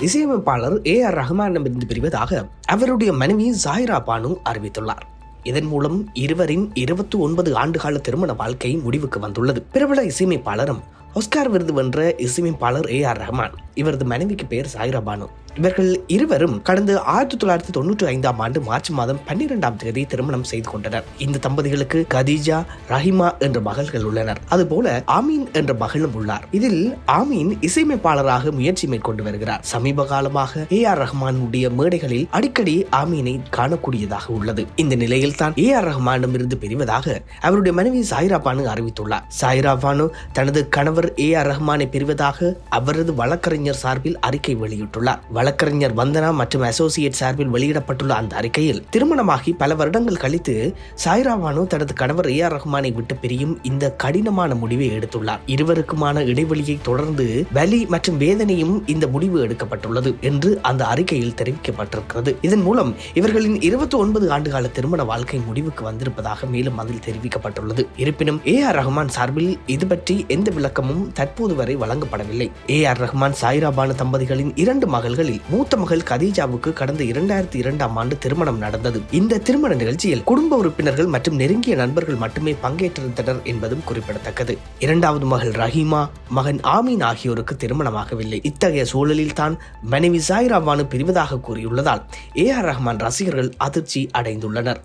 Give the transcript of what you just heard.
இசையமைப்பாளர் A R ரஹ்மானிடமிருந்து பிரிவதாக அவருடைய மனைவி ஜாயிரா பானு அறிவித்துள்ளார். இதன் மூலம் இருவரின் இருபத்தி ஒன்பது ஆண்டுகால திருமண வாழ்க்கை முடிவுக்கு வந்துள்ளது. பிரபல இசையமைப்பாளரும் ஒஸ்கார் விருது வென்ற இசையமைப்பாளர் ஏ ஆர் ரஹ்மான். இவரது மனைவிக்கு பெயர் சாயிரா பானு. இவர்கள் இருவரும் கடந்த ஆயிரத்தி தொள்ளாயிரத்தி தொண்ணூற்றி ஐந்தாம் ஆண்டு மார்ச் மாதம் பன்னிரெண்டாம் தேதி திருமணம் செய்து கொண்டனர். இந்த தம்பதிகளுக்கு கதீஜா ரஹிமா என்ற மகள்கள் உள்ளனர். அதுபோல ஆமீன் என்ற மகளும் உள்ளார். இதில் ஆமீன் இசையமைப்பாளராக முயற்சி மேற்கொண்டு வருகிறார். சமீப காலமாக ஏ ஆர் ரஹ்மானுடைய மேடைகளில் அடிக்கடி ஆமீனை காணக்கூடியதாக உள்ளது. இந்த நிலையில் தான் ஏ ஆர் ரஹ்மானிடம் இருந்து பிரிவதாக அவருடைய மனைவி சாயிரா பானு அறிவித்துள்ளார். சாயிரா பானு தனது கணவர் ஏ ஆர் ரஹ்மானை பிரிவதாக அவரது வழக்கறிஞர் சார்பில் அறிக்கை வெளியிட்டுள்ளார். வழக்கறிஞர் வந்தனா மற்றும் அசோசியேட் சார்பில் வெளியிடப்பட்டுள்ள அந்த அறிக்கையில் திருமணமாகி பல வருடங்கள் கழித்து சாய்ரா பானு தனது கணவர் ஏ ஆர் ரஹ்மானை விட்டு பிரியும் இந்த கடினமான முடிவை எடுத்துள்ளார். இருவருக்குமான இடைவெளியை தொடர்ந்து வலி மற்றும் வேதனையும் இந்த முடிவு எடுக்கப்பட்டுள்ளது என்று அந்த அறிக்கையில் தெரிவிக்கப்பட்டிருக்கிறது. இதன் மூலம் இவர்களின் இருபத்தி ஒன்பது ஆண்டுகால திருமண வாழ்க்கை முடிவுக்கு வந்திருப்பதாக மேலும் அதில் தெரிவிக்கப்பட்டுள்ளது. இருப்பினும் ஏ ஆர் ரஹ்மான் சார்பில் இது பற்றி எந்த விளக்கமும் தற்போது வரை வழங்கப்படவில்லை. ஏ ஆர் ரஹ்மான் சாய் சாய்ராபானு தம்பதிகளின் இரண்டு மகள்களில் மூத்த மகள் கதீஜாவுக்கு கடந்த இரண்டாயிரத்தி இரண்டாம் ஆண்டு திருமணம் நடந்தது. இந்த திருமண நிகழ்ச்சியில் குடும்ப உறுப்பினர்கள் மற்றும் நெருங்கிய நண்பர்கள் மட்டுமே பங்கேற்றிருந்தனர் என்பதும் குறிப்பிடத்தக்கது. இரண்டாவது மகள் ரஹீமா மகன் ஆமீன் ஆகியோருக்கு திருமணமாகவில்லை. இத்தகைய சூழலில் தான் மனைவி சாய்ராபானு பிரிவதாக கூறியுள்ளதால் ஏ ஆர் ரஹ்மான் ரசிகர்கள் அதிர்ச்சி அடைந்துள்ளனர்.